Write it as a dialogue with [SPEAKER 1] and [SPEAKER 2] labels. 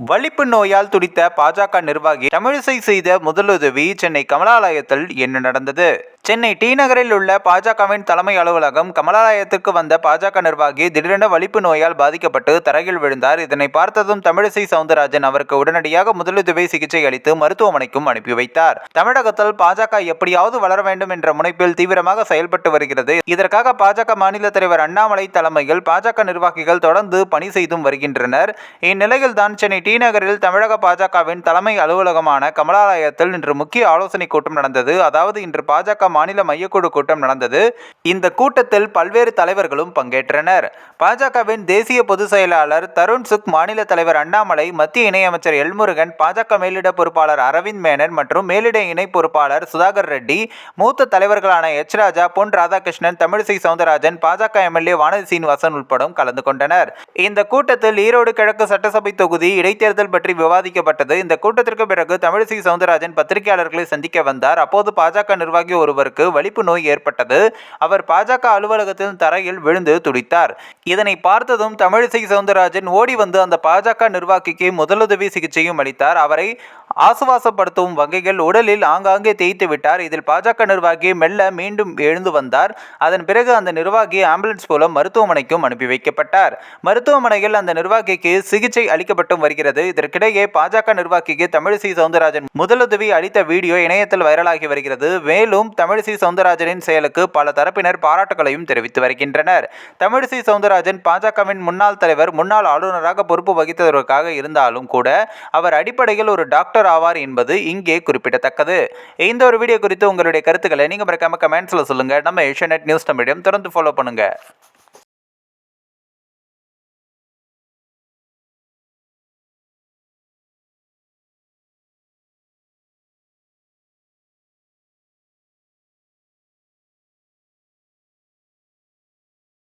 [SPEAKER 1] வலிப்பு நோயால் துடித்த பாஜக நிர்வாகி தமிழிசை செய்த முதலுதவி சென்னை கமலாலயத்தில் என்ன நடந்தது. சென்னை டி நகரில் உள்ள பாஜகவின் தலைமை அலுவலகம் கமலாலயத்திற்கு வந்த பாஜக நிர்வாகி திடீரென வலிப்பு நோயால் பாதிக்கப்பட்டு தரையில் விழுந்தார். இதனை பார்த்ததும் தமிழிசை சவுந்தரராஜன் அவருக்கு உடனடியாக முதலுதவி சிகிச்சை அளித்து மருத்துவமனைக்கும் அனுப்பி வைத்தார். தமிழகத்தில் பாஜக எப்படியாவது வளர வேண்டும் என்ற முனைப்பில் தீவிரமாக செயல்பட்டு வருகிறது. இதற்காக பாஜக மாநில தலைவர் அண்ணாமலை தலைமையில் பாஜக நிர்வாகிகள் தொடர்ந்து பணி செய்தும் வருகின்றனர். இந்நிலையில் தான் சென்னை டி நகரில் தமிழக பாஜகவின் தலைமை அலுவலகமான கமலாலயத்தில் இன்று முக்கிய ஆலோசனை கூட்டம் நடந்தது. அதாவது இன்று பாஜக மாநில மையக்குழு கூட்டம் நடந்தது. இந்த கூட்டத்தில் பல்வேறு தலைவர்களும் பங்கேற்றனர். பாஜகவின் தேசிய பொதுச் செயலாளர் தருண் சுக் மாநில தலைவர் அண்ணாமலை மத்திய இணையமைச்சர் எல்முருகன் பாஜக மேலிட பொறுப்பாளர் அரவிந்த் மேனன் மற்றும் மேலிட இணை பொறுப்பாளர் சுதாகர் ரெட்டி மூத்த தலைவர்களான எச் ராஜா பொன் ராதாகிருஷ்ணன் தமிழிசை சவுந்தரராஜன் பாஜக எம்எல்ஏ வானதி சீனிவாசன் உட்படும் கலந்து கொண்டனர். இந்த கூட்டத்தில் ஈரோடு கிழக்கு சட்டசபை தொகுதி இடைத்தேர்தல் பற்றி விவாதிக்கப்பட்டது. இந்த கூட்டத்திற்கு பிறகு தமிழிசை சவுந்தரராஜன் பத்திரிகையாளர்களை சந்திக்க வந்தார். அப்போது பாஜக நிர்வாகி ஒருவருக்கு வலிப்பு நோய் ஏற்பட்டது. அவர் பாஜக அலுவலகத்தின் தரையில் விழுந்து துடித்தார். இதனை பார்த்ததும் தமிழிசை சவுந்தரராஜன் ஓடி வந்து அந்த பாஜக நிர்வாகிக்கு முதலுதவி சிகிச்சையும் அளித்தார். அவரை ஆசுவாசப்படுத்தும் வகையில் உடலில் ஆங்காங்கே தேய்த்து விட்டார். இதில் பாஜக நிர்வாகி மெல்ல மீண்டும் எழுந்து வந்தார். அதன் பிறகு அந்த நிர்வாகி ஆம்புலன்ஸ் மூலம் மருத்துவமனைக்கும் அனுப்பி வைக்கப்பட்டார். மருத்துவமனையில் அந்த நிர்வாகிக்கு சிகிச்சை அளிக்கப்பட்டும் வருகிறது. இதற்கிடையே பாஜக நிர்வாகிக்கு தமிழிசை சவுந்தரராஜன் முதலுதவி அளித்த வீடியோ இணையத்தில் வைரலாகி வருகிறது. மேலும் தமிழிசை சவுந்தரராஜனின் செயலுக்கு பல தரப்பினர் பாராட்டுகளையும் தெரிவித்து வருகின்றனர். தமிழிசை சவுந்தரராஜன் பாஜகவின் முன்னாள் தலைவர் முன்னாள் ஆளுநராக பொறுப்பு வகித்ததற்காக இருந்தாலும் கூட அவர் அடிப்படையில் ஒரு டாக்டர் ஆவார் என்பது இங்கே குறிப்பிடத்தக்கது. இந்த ஒரு வீடியோ குறித்து உங்களுடைய கருத்துக்களை நீங்கள் மறக்காம கமெண்ட்ஸில் சொல்லுங்கள் நம்ம ஏஷியா நியூஸ் தமிழையும் தொடர்ந்து ஃபாலோ பண்ணுங்கள்